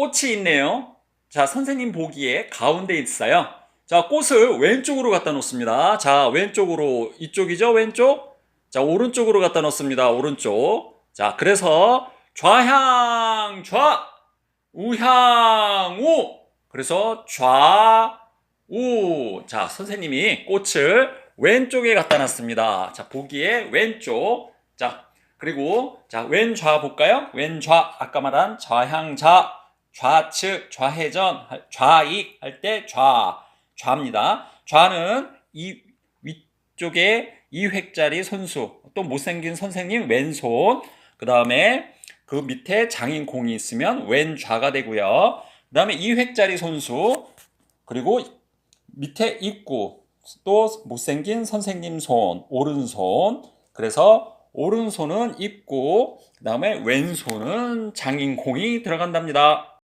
꽃이 있네요. 자, 선생님 보기에 가운데 있어요. 자, 꽃을 왼쪽으로 갖다 놓습니다. 자, 왼쪽으로, 이쪽이죠? 왼쪽? 자, 오른쪽으로 갖다 놓습니다. 오른쪽. 자, 그래서 좌향, 좌, 우향, 우. 그래서 좌, 우. 자, 선생님이 꽃을 왼쪽에 갖다 놨습니다. 자, 보기에 왼쪽. 자, 그리고 자, 왼좌 볼까요? 왼좌. 아까 말한 좌향 좌. 좌측, 좌회전, 좌익 할 때 좌. 좌입니다. 좌는 이 위쪽에 이 획짜리 손수. 또 못생긴 선생님 왼손. 그 다음에 그 밑에 장인 공이 있으면 왼좌가 되고요. 그 다음에 이 획짜리 손수. 그리고 밑에 입구. 또 못생긴 선생님 손, 오른손. 그래서 오른손은 입구, 그 다음에 왼손은 장인 공이 들어간답니다.